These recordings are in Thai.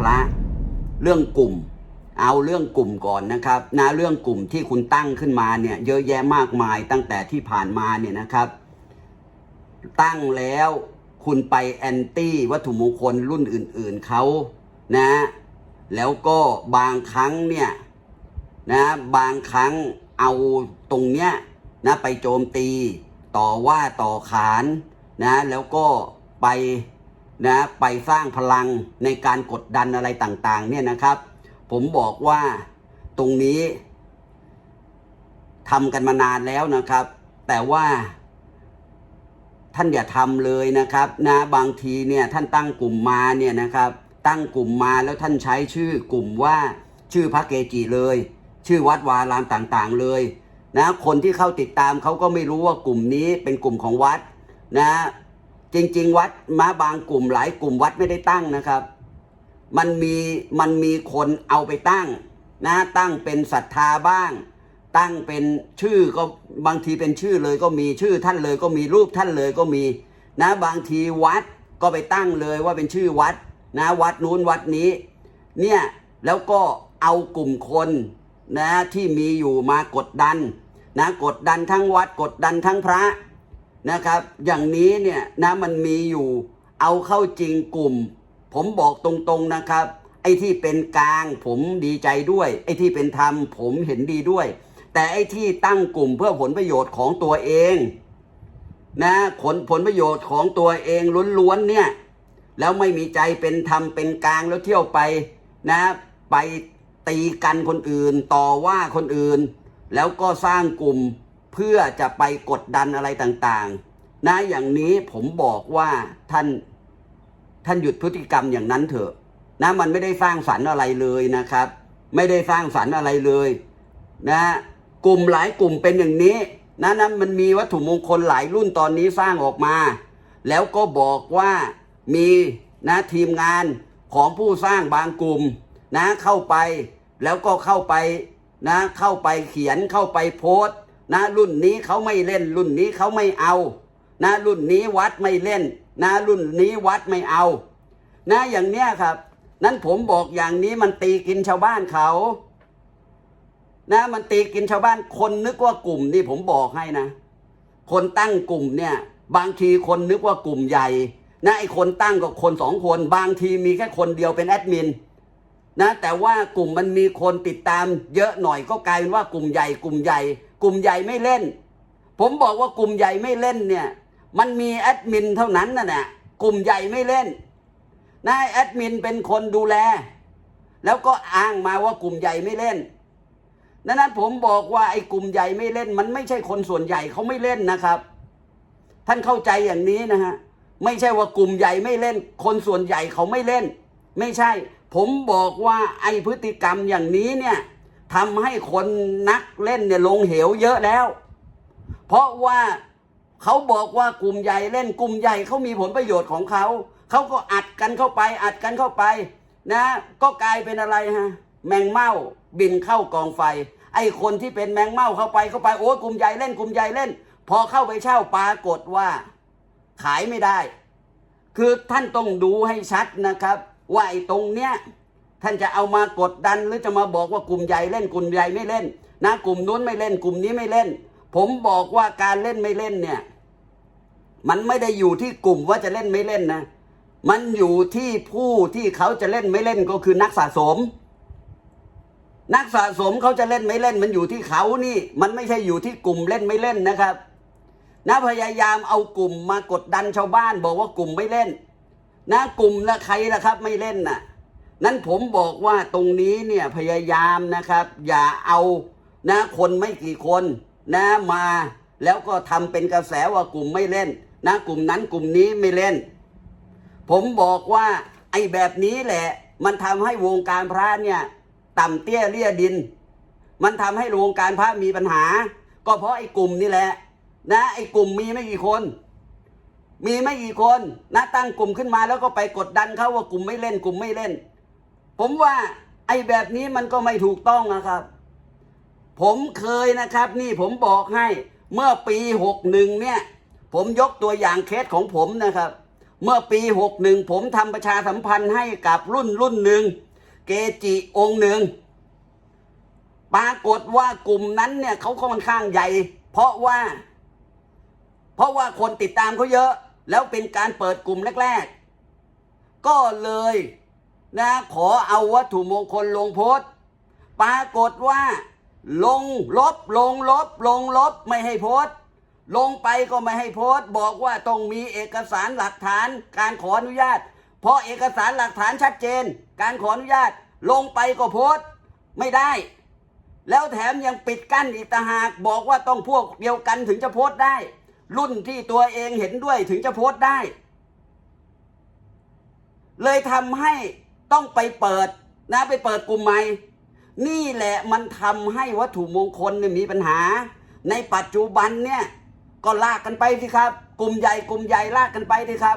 พระ เรื่องกลุ่ม เอาเรื่องกลุ่มก่อนนะครับนะเรื่องกลุ่มที่คุณตั้งขึ้นมาเนี่ยเยอะแยะมากมายตั้งแต่ที่ผ่านมาเนี่ยนะครับ ตั้งแล้วคุณไปแอนตี้วัตถุมงคลรุ่นอื่น ๆเขานะแล้วก็บางครั้งเนี่ยนะบางครั้งเอาตรงเนี้ยนะไปโจมตีต่อว่าต่อขานนะแล้วก็ไป นะไปสร้างพลังในการกดดันอะไรต่างๆ เนี่ยนะครับ ผมบอกว่าตรงนี้ทำกันมานานแล้วนะครับ แต่ว่าท่านอย่าทำเลยนะครับนะบางทีเนี่ยท่านตั้งกลุ่มมาเนี่ยนะครับ ตั้งกลุ่มมาแล้วท่านใช้ชื่อกลุ่มว่าชื่อพระเกจิเลย ชื่อวัดวารามต่างๆเลยนะคนที่เข้าติดตามเขาก็ไม่รู้ว่ากลุ่มนี้เป็นกลุ่มของวัดนะ จริง ๆ วัดมาบางกลุ่มหลายกลุ่มวัดไม่ได้ตั้งนะครับ มันมีมันมีคนเอาไปตั้งนะตั้งเป็นศรัทธาบ้าง ตั้งเป็นชื่อก็บางทีเป็นชื่อเลยก็มีชื่อท่านเลยก็มีรูปท่านเลยก็มีนะบางทีวัดก็ไปตั้งเลยว่าเป็นชื่อวัดนะวัดนู้นวัดนี้เนี่ยแล้วก็เอากลุ่มคนนะที่มีอยู่มากดดันนะกดดันทั้งวัดกดดันทั้งพระ นะครับ อย่างนี้เนี่ยนะมันมีอยู่ เอาเข้าจริงกลุ่ม ผมบอกตรงๆนะครับ ไอ้ที่เป็นกลางผมดีใจด้วย ไอ้ที่เป็นธรรมผมเห็นดีด้วย แต่ไอ้ที่ตั้งกลุ่มเพื่อผลประโยชน์ของตัวเองนะผลผลประโยชน์ของตัวเองล้วนๆเนี่ยแล้วไม่มีใจเป็นธรรมเป็นกลางแล้วเที่ยวไปนะไปตีกันคนอื่น ต่อว่าคนอื่น แล้วก็สร้างกลุ่ม เพื่อจะไปกดดันอะไรต่างๆ นะอย่างนี้ผมบอกว่าท่านท่านหยุดพฤติกรรมอย่างนั้นเถอะ นะมันไม่ได้สร้างสรรค์อะไรเลยนะครับ ไม่ได้สร้างสรรค์อะไรเลย นะ กลุ่มหลายกลุ่มเป็นอย่างนี้นะนั้นมันมีวัตถุมงคลหลายรุ่นตอนนี้สร้างออกมา แล้วก็บอกว่ามีนะทีมงานของผู้สร้างบางกลุ่ม นะเข้าไป แล้วก็เข้าไปนะเข้าไปเขียนเข้าไปโพสต์ นะรุ่นนี้เขาไม่เล่น รุ่นนี้เขาไม่เอานะรุ่นนี้วัดไม่เล่นนะรุ่นนี้วัดไม่เอานะอย่างเนี้ยครับ นั้นผมบอกอย่างนี้มันตีกินชาวบ้านเขานะมันตีกินชาวบ้านคนนึกว่ากลุ่มนี่ผมบอกให้นะ คนตั้งกลุ่มเนี่ย บางทีคนนึกว่ากลุ่มใหญ่นะไอคนตั้งกับคนสองคน บางทีมีแค่คนเดียวเป็นแอดมินนะแต่ว่ากลุ่มมันมีคนติดตามเยอะหน่อยก็กลายเป็นว่ากลุ่มใหญ่กลุ่มใหญ่ กลุ่มใหญ่ไม่เล่น ผมบอกว่ากลุ่มใหญ่ไม่เล่นเนี่ย มันมีแอดมินเท่านั้นน่ะนะกลุ่มใหญ่ไม่เล่นนะแอดมินเป็นคนดูแล แล้วก็อ้างมาว่ากลุ่มใหญ่ไม่เล่นดังนั้นผมบอกว่าไอ้กลุ่มใหญ่ไม่เล่น มันไม่ใช่คนส่วนใหญ่เขาไม่เล่นนะครับ ท่านเข้าใจอย่างนี้นะฮะไม่ใช่ว่ากลุ่มใหญ่ไม่เล่น คนส่วนใหญ่เขาไม่เล่น ไม่ใช่ ผมบอกว่าไอ้พฤติกรรมอย่างนี้เนี่ย ทำให้คนนักเล่นเนี่ยลงเหวเยอะแล้ว เพราะว่าเขาบอกว่ากลุ่มใหญ่เล่นกลุ่มใหญ่เขามีผลประโยชน์ของเขา เขาก็อัดกันเข้าไป อัดกันเข้าไป นะ ก็กลายเป็นอะไรฮะ แมงเม่าบินเข้ากองไฟ ไอ้คนที่เป็นแมงเม่าเข้าไปเข้าไปโอ้กลุ่มใหญ่เล่นกลุ่มใหญ่เล่น พอเข้าไปเช่าปรากฏว่า ขายไม่ได้ คือท่านต้องดูให้ชัดนะครับ ว่าไอ้ตรงเนี้ย ท่านจะเอามากดดันหรือจะมาบอกว่ากลุ่มใหญ่เล่นกลุ่มใหญ่ไม่เล่น นะกลุ่มนู้นไม่เล่นกลุ่มนี้ไม่เล่น ผมบอกว่าการเล่นไม่เล่นเนี่ย มันไม่ได้อยู่ที่กลุ่มว่าจะเล่นไม่เล่นนะ มันอยู่ที่ผู้ที่เขาจะเล่นไม่เล่นก็คือนักสะสม นักสะสมเขาจะเล่นไม่เล่น มันอยู่ที่เขานี่ มันไม่ใช่อยู่ที่กลุ่มเล่นไม่เล่นนะครับนะพยายามเอากลุ่มมากดดันชาวบ้าน บอกว่ากลุ่มไม่เล่น นะกลุ่มละใครล่ะครับ ไม่เล่นน่ะ นั้นผมบอกว่าตรงนี้เนี่ยพยายามนะครับ อย่าเอานะคนไม่กี่คนนะมาแล้วก็ทำเป็นกระแสว่ากลุ่มไม่เล่นนะกลุ่มนั้นกลุ่มนี้ไม่เล่น ผมบอกว่าไอ้แบบนี้แหละ มันทำให้วงการพระเนี่ยต่ำเตี้ยเลี่ยดิน มันทำให้วงการพระมีปัญหา ก็เพราะไอ้กลุ่มนี่แหละ นะไอ้กลุ่มมีไม่กี่คน มีไม่กี่คนนะตั้งกลุ่มขึ้นมาแล้วก็ไปกดดันเขาว่ากลุ่มไม่เล่นกลุ่มไม่เล่น ผมว่าไอ้แบบนี้มันก็ไม่ถูกต้องนะครับ ผมเคยนะครับ นี่ผมบอกให้เมื่อปีหกหนึ่งเนี่ย ผมยกตัวอย่างเคสของผมนะครับ เมื่อปีหกหนึ่งผมทำประชาสัมพันธ์ให้กับรุ่นรุ่นหนึ่งเกจิองค์หนึ่งปรากฏว่ากลุ่มนั้นเนี่ยเขาค่อนข้างใหญ่ เพราะว่า เพราะว่าคนติดตามเขาเยอะ แล้วเป็นการเปิดกลุ่มแรก ๆ ก็เลย นะขอเอาวัตถุมงคลลงโพสต์ปรากฏว่า ลงลบลงลบลงลบไม่ให้โพสต์ลงไปก็ไม่ให้โพสต์บอกว่าต้องมีเอกสารหลักฐานการขออนุญาต เพราะเอกสารหลักฐานชัดเจน การขออนุญาต ลงไปก็โพสต์ไม่ได้ แล้วแถมยังปิดกั้นอีกต่างหากบอกว่าต้องพวกเดียวกันถึงจะโพสต์ได้ รุ่นที่ตัวเองเห็นด้วยถึงจะโพสต์ได้ เลยทำให้ ต้องไปเปิดนะไปเปิดกลุ่มใหม่ นี่แหละมันทำให้วัตถุมงคลเนี่ยมีปัญหา ในปัจจุบันเนี่ยก็ลากกันไปสิครับ กลุ่มใหญ่กลุ่มใหญ่ลากกันไปสิครับ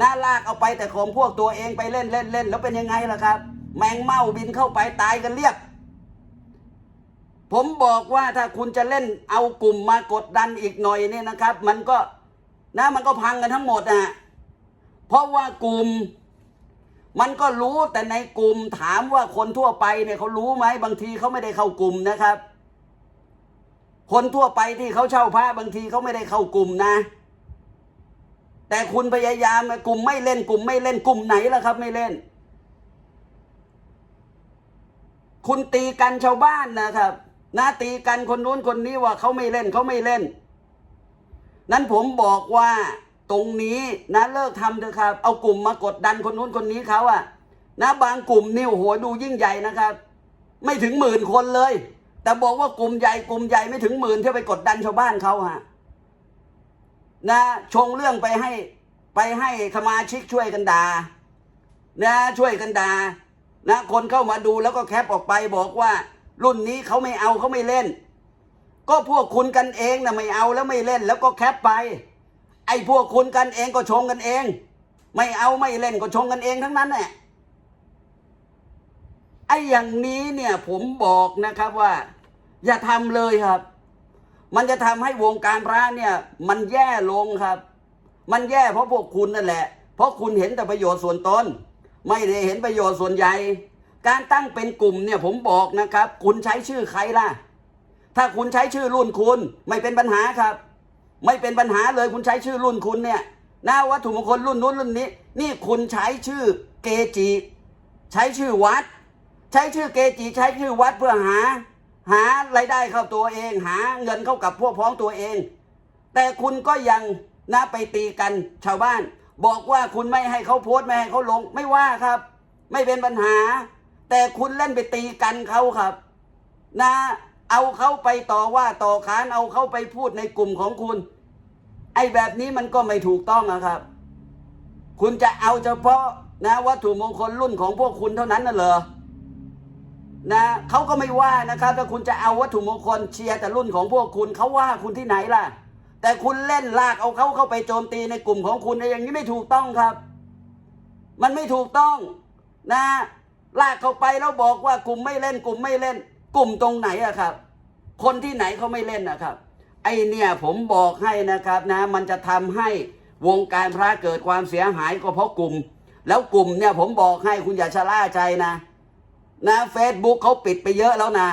น่าลากเอาไปแต่ของพวกตัวเองไปเล่นเล่นเล่นแล้วเป็นยังไงล่ะครับ แมงเม่าบินเข้าไปตายกันเรียบผมบอกว่าถ้าคุณจะเล่นเอากลุ่มมากดดันอีกหน่อยเนี่ยนะครับ มันก็นะมันก็พังกันทั้งหมดนะเพราะว่ากลุ่ม มันก็รู้แต่ในกลุ่มถามว่าคนทั่วไปเนี่ยเขารู้ไหมบางทีเขาไม่ได้เข้ากลุ่มนะครับ คนทั่วไปที่เขาเช่าพระบางทีเขาไม่ได้เข้ากลุ่มนะ แต่คุณพยายามนกลุ่มไม่เล่นกลุ่มไม่เล่นกลุ่มไหนล่ะครับ ไม่เล่น คุณตีกันชาวบ้านนะครับนะตีกันคนนู้นคนนี้ว่าเขาไม่เล่นเขาไม่เล่น นั้นผมบอกว่า ตรงนี้นะเลิกทำเถอะครับ เอากลุ่มมากดดันคนนู้นคนนี้เขาอะนะบางกลุ่มนี่โอ้โหดูยิ่งใหญ่นะครับ ไม่ถึงหมื่นคนเลย แต่บอกว่ากลุ่มใหญ่กลุ่มใหญ่ไม่ถึงหมื่นที่ไปกดดันชาวบ้านเขาฮะนะชงเรื่องไปให้ไปให้สมาชิกช่วยกันดา่านะช่วยกันดา่านะคนเข้ามาดูแล้วก็แคปออกไปบอกว่า รุ่นนี้เขาไม่เอาเขาไม่เล่น ก็พวกคุณกันเองนะไม่เอาแล้วไม่เล่น แล้วก็แคปไป ไอ้พวกคุณกันเองก็ชงกันเอง ไม่เอาไม่เล่นก็ชงกันเองทั้งนั้นแหละไอ้อย่างนี้เนี่ยผมบอกนะครับว่า อย่าทำเลยครับ มันจะทำให้วงการพระเนี่ย มันแย่ลงครับ มันแย่เพราะพวกคุณนั่นแหละ เพราะคุณเห็นแต่ประโยชน์ส่วนตนไม่ได้เห็นประโยชน์ส่วนใหญ่ การตั้งเป็นกลุ่มเนี่ยผมบอกนะครับ คุณใช้ชื่อใครล่ะ ถ้าคุณใช้ชื่อรุ่นคุณไม่เป็นปัญหาครับ ไม่เป็นปัญหาเลยคุณใช้ชื่อรุ่นคุณเนี่ยนะวัตถุมงคลรุ่นนู้นรุ่นนี้ นี่คุณใช้ชื่อเกจิ ใช้ชื่อวัด ใช้ชื่อเกจิ ใช้ชื่อวัดเพื่อหา หารายได้เข้าตัวเอง หาเงินเข้ากับพวกพ้องตัวเอง แต่คุณก็ยังนะไปตีกันชาวบ้าน บอกว่าคุณไม่ให้เขาโพสต์ไม่ให้เขาลง ไม่ว่าครับ ไม่เป็นปัญหา แต่คุณเล่นไปตีกันเขาครับ นะ เอาเขาไปต่อว่าต่อขานเอาเขาไปพูดในกลุ่มของคุณ ไอ้แบบนี้มันก็ไม่ถูกต้องนะครับ คุณจะเอาเฉพาะนะวัตถุมงคลรุ่นของพวกคุณเท่านั้นน่ะเหรอนะเขาก็ไม่ว่านะครับถ้าคุณจะเอาวัตถุมงคลเชียร์แต่รุ่นของพวกคุณเขาว่าคุณที่ไหนล่ะ แต่คุณเล่นลากเอาเขาเข้าไปโจมตีในกลุ่มของคุณอย่างนี้ไม่ถูกต้องครับ มันไม่ถูกต้องนะลากเข้าไปแล้วบอกว่ากลุ่มไม่เล่นกลุ่มไม่เล่น กลุ่มตรงไหนอะครับ คนที่ไหนเขาไม่เล่นนะครับ ไอเนี่ยผมบอกให้นะครับนะ มันจะทำให้วงการพระเกิดความเสียหายก็เพราะกลุ่ม แล้วกลุ่มเนี่ยผมบอกให้คุณอย่าชะล่าใจนะ นะเฟซบุ๊กเขาปิดไปเยอะแล้วนะ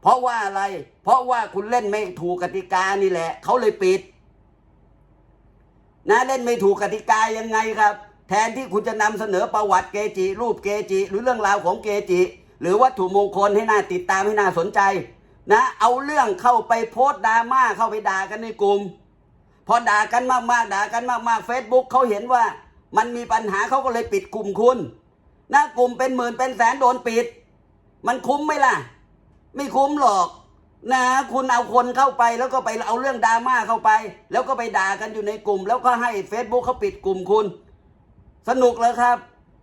เพราะว่าอะไร เพราะว่าคุณเล่นไม่ถูกกติกานี่แหละเขาเลยปิด นะเล่นไม่ถูกกติกายังไงครับ แทนที่คุณจะนำเสนอประวัติเกจิ รูปเกจิ หรือเรื่องราวของเกจิ หรือวัตถุมงคลให้น่าติดตามให้น่าสนใจ นะ เอาเรื่องเข้าไปโพสต์ดราม่าเข้าไปด่ากันในกลุ่ม พอด่ากันมากๆด่ากันมากๆเฟซบุ๊กเขาเห็นว่า มันมีปัญหาเขาก็เลยปิดกลุ่มคุณนะกลุ่มเป็นหมื่นเป็นแสนโดนปิด มันคุ้มไหมล่ะ ไม่คุ้มหรอกนะคุณเอาคนเข้าไปแล้วก็ไปเอาเรื่องดราม่าเข้าไป แล้วก็ไปด่ากันอยู่ในกลุ่ม แล้วก็ให้ Facebook เขาปิดกลุ่มคุณ สนุกเลยครับ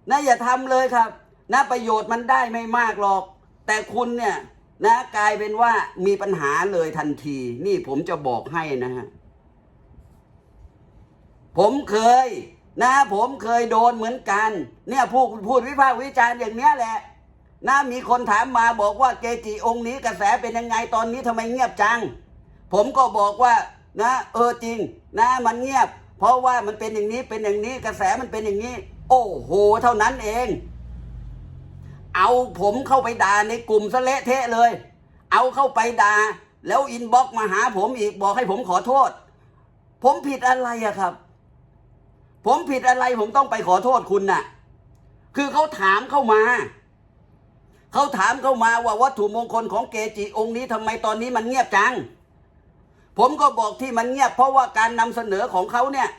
นะอย่าทำเลยครับ นะประโยชน์มันได้ไม่มากหรอก แต่คุณเนี่ยนะกลายเป็นว่ามีปัญหาเลยทันที นี่ผมจะบอกให้นะฮะผมเคย นะผมเคยโดนเหมือนกัน เนี่ยพูดพูดวิพากษ์วิจารณ์อย่างเนี้ยแหละนะมีคนถามมาบอกว่าเกจิองค์นี้กระแสเป็นยังไงตอนนี้ทำไมเงียบจัง ผมก็บอกว่า นะ เออจริง นะมันเงียบ เพราะว่ามันเป็นอย่างนี้เป็นอย่างนี้กระแสมันเป็นอย่างนี้ โอ้โห เท่านั้นเอง เอาผมเข้าไปด่าในกลุ่มซะเละเทะเลย เอาเข้าไปด่า แล้วอินบ็อกมาหาผมอีกบอกให้ผมขอโทษ ผมผิดอะไรอะครับ ผมผิดอะไรผมต้องไปขอโทษคุณน่ะ คือเขาถามเข้ามา เขาถามเข้ามาว่าวัตถุมงคลของเกจิองค์นี้ทำไมตอนนี้มันเงียบจัง ผมก็บอกที่มันเงียบ เพราะว่าการนำเสนอของเขาเนี่ย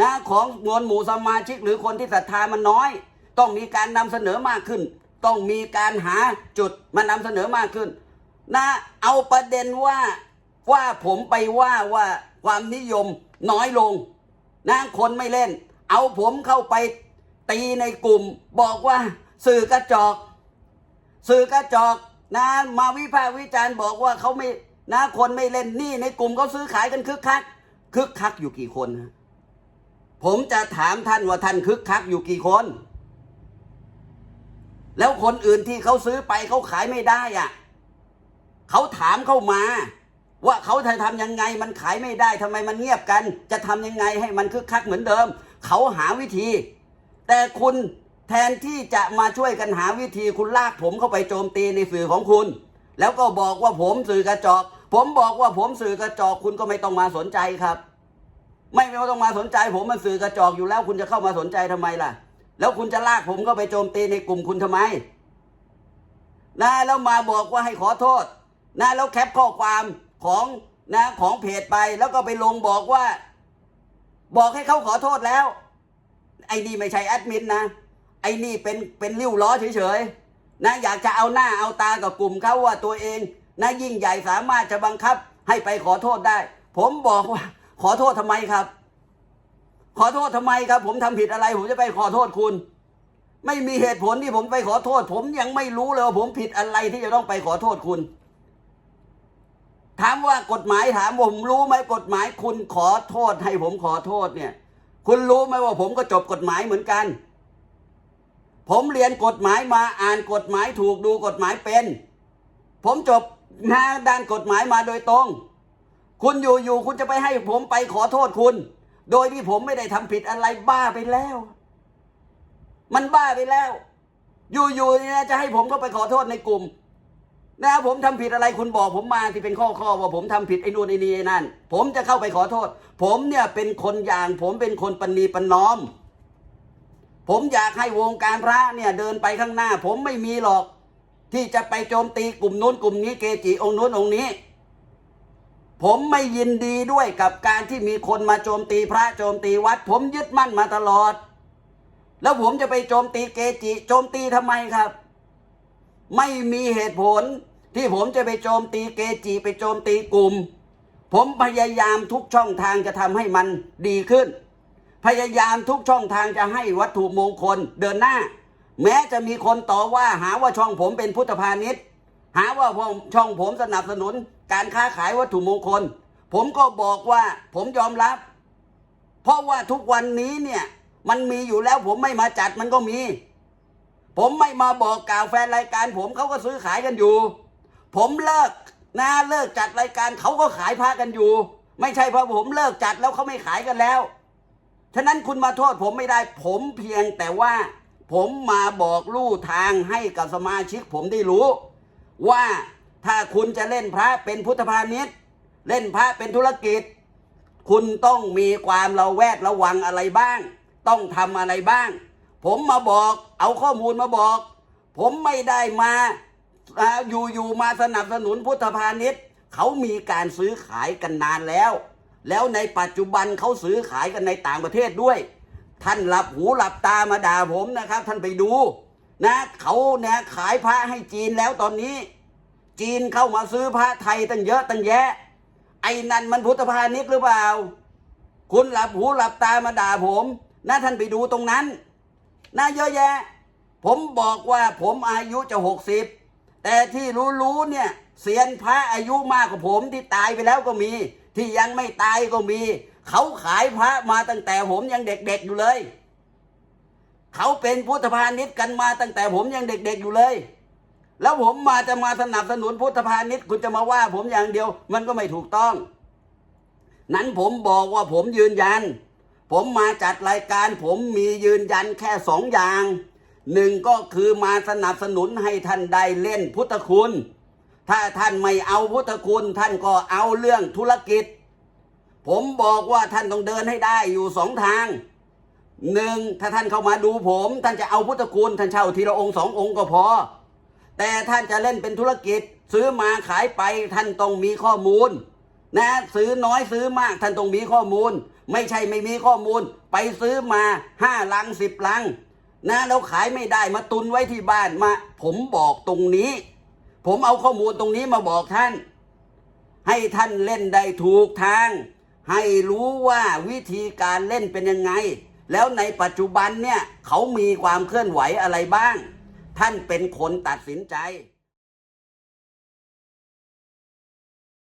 นะของมวลหมู่สมาชิกหรือคนที่ศรัทธามันน้อย ต้องมีการนำเสนอมากขึ้น ต้องมีการหาจุดมานำเสนอมากขึ้น นะเอาประเด็นว่าว่าผมไปว่าว่าความนิยมน้อยลงนะคนไม่เล่น เอาผมเข้าไปตีในกลุ่ม บอกว่าสื่อกระจอก สื่อกระจอกนะมาวิพากษ์วิจารณ์บอกว่าเขาไม่นะคนไม่เล่นนี่ในกลุ่มเขาซื้อขายกันคึกคักคึกคักอยู่กี่คน ผมจะถามท่านว่าท่านคึกคักอยู่กี่คน แล้วคนอื่นที่เขาซื้อไปเขาขายไม่ได้อะเขาถามเข้ามา ว่าเขาจะทำยังไงมันขายไม่ได้ทำไมมันเงียบกัน จะทำยังไงให้มันคึกคักเหมือนเดิม เขาหาวิธี แต่คุณแทนที่จะมาช่วยกันหาวิธีคุณลากผมเข้าไปโจมตีในสื่อของคุณ แล้วก็บอกว่าผมสื่อกระจอก ผมบอกว่าผมสื่อกระจอกคุณก็ไม่ต้องมาสนใจครับ ไม่ไม่ต้องมาสนใจ ผมมันสื่อกระจอกอยู่แล้ว คุณจะเข้ามาสนใจทำไมล่ะ แล้วคุณจะลากผมเข้าไปโจมตีในกลุ่มคุณทำไมนะแล้วมาบอกว่าให้ขอโทษนะแล้วแคปข้อความของนะของเพจไปแล้วก็ไปลงบอกว่า บอกให้เขาขอโทษแล้ว ไอ้นี่ไม่ใช่แอดมินนะไอ้นี่เป็นเป็นริ้วล้อเฉยๆนะอยากจะเอาหน้าเอาตากับกลุ่มเขาว่าตัวเองนะยิ่งใหญ่สามารถจะบังคับให้ไปขอโทษได้ ผมบอกว่า ขอโทษทำไมครับ ขอโทษทำไมครับ ผมทำผิดอะไร ผมจะไปขอโทษคุณ ไม่มีเหตุผลที่ผมไปขอโทษ ผมยังไม่รู้เลยว่าผมผิดอะไรที่จะต้องไปขอโทษคุณ ถามว่ากฎหมายถามผมรู้ไหมกฎหมายคุณขอโทษให้ผมขอโทษเนี่ย คุณรู้ไหมว่าผมก็จบกฎหมายเหมือนกัน ผมเรียนกฎหมายมาอ่านกฎหมายถูกดูกฎหมายเป็น ผมจบงาด้านกฎหมายมาโดยตรง คุณอยู่อยู่คุณจะไปให้ผมไปขอโทษคุณ โดยที่ผมไม่ได้ทำผิดอะไรบ้าไปแล้ว มันบ้าไปแล้ว อยู่ๆนี่ยจะให้ผมก็ไปขอโทษในกลุ่ม นะผมทำผิดอะไรคุณบอกผมมาที่เป็นข้อข้อว่าผมทำผิดไอ้นู่นไอ้นี่ไอ้นั่น ผมจะเข้าไปขอโทษ ผมเนี่ยเป็นคนอย่าง ผมเป็นคนปณีปนอม ผมอยากให้วงการพระเนี่ยเดินไปข้างหน้า ผมไม่มีหรอก ที่จะไปโจมตีกลุ่มนู้นกลุ่มนี้เกจิองค์นู้นองค์นี้ ผมไม่ยินดีด้วยกับการที่มีคนมาโจมตีพระโจมตีวัด ผมยึดมั่นมาตลอด แล้วผมจะไปโจมตีเกจิ โจมตีทำไมครับ ไม่มีเหตุผลที่ผมจะไปโจมตีเกจิไปโจมตีกลุ่ม ผมพยายามทุกช่องทางจะทำให้มันดีขึ้น พยายามทุกช่องทางจะให้วัตถุมงคลเดินหน้า แม้จะมีคนต่อว่าหาว่าช่องผมเป็นพุทธพาณิชย์ หาว่าผมช่องผมสนับสนุน การค้าขายวัตถุมงคล ผมก็บอกว่าผมยอมรับ เพราะว่าทุกวันนี้เนี่ยมันมีอยู่แล้วผมไม่มาจัดมันก็มี ผมไม่มาบอกกล่าวแฟนรายการ ผมเขาก็ซื้อขายกันอยู่ ผมเลิกนะเลิกจัดรายการเขาก็ขายพากันอยู่ ไม่ใช่เพราะผมเลิกจัดแล้วเขาไม่ขายกันแล้วฉะนั้นคุณมาโทษผมไม่ได้ ผมเพียงแต่ว่า ผมมาบอกลู่ทางให้กับสมาชิก ผมได้รู้ว่า ถ้าคุณจะเล่นพระเป็นพุทธพาณิชย์ เล่นพระเป็นธุรกิจ คุณต้องมีความระแวดระวังอะไรบ้าง ต้องทำอะไรบ้าง ผมมาบอก เอาข้อมูลมาบอก ผมไม่ได้มาอ่าอยู่ๆมาสนับสนุนพุทธพาณิชย์เขามีการซื้อขายกันนานแล้ว แล้วในปัจจุบันเขาซื้อขายกันในต่างประเทศด้วย ท่านหลับหูหลับตามาด่าผมนะครับ ท่านไปดู นะเขาเนี่ยขายพระให้จีนแล้วตอนนี้ จีนเข้ามาซื้อพระไทยตั้งเยอะตั้งแยะ ไอ้นั่นมันพุทธพาณิชย์หรือเปล่า คุณหลับหูหลับตามาด่าผมนะท่านไปดูตรงนั้นนะเยอะแยะ ผมบอกว่าผมอายุจะหกสิบแต่ที่รู้ๆเนี่ยเสียนพระอายุมากกว่าผมที่ตายไปแล้วก็มี ที่ยังไม่ตายก็มี เขาขายพระมาตั้งแต่ผมยังเด็กๆอยู่เลย เขาเป็นพุทธพาณิชย์กันมาตั้งแต่ผมยังเด็กๆอยู่เลย แล้วผมมาจะมาสนับสนุนพุทธพาณิชย์คุณจะมาว่า ผมอย่างเดียว มันก็ไม่ถูกต้อง นั้นผมบอกว่าผมยืนยัน ผมมาจัดรายการ ผมมียืนยันแค่สองอย่างหนึ่งก็คือมาสนับสนุนให้ท่านได้เล่นพุทธคุณ ถ้าท่านไม่เอาพุทธคุณ ท่านก็เอาเรื่องธุรกิจ ผมบอกว่าท่านต้องเดินให้ได้อยู่สองทางหนึ่งถ้าท่านเข้ามาดูผม ท่านจะเอาพุทธคุณ ท่านเช่าทีละองค์สององค์ก็พอ แต่ท่านจะเล่นเป็นธุรกิจ ซื้อมาขายไปท่านต้องมีข้อมูล นะซื้อน้อยซื้อมากท่านต้องมีข้อมูล ไม่ใช่ไม่มีข้อมูล ไปซื้อมาห้าลังสิบลัง นะแล้วขายไม่ได้มาตุนไว้ที่บ้านมา ผมบอกตรงนี้ ผมเอาข้อมูลตรงนี้มาบอกท่าน ให้ท่านเล่นได้ถูกทาง ให้รู้ว่าวิธีการเล่นเป็นยังไง แล้วในปัจจุบันเนี่ยเขามีความเคลื่อนไหวอะไรบ้าง ท่านเป็นคนตัดสินใจ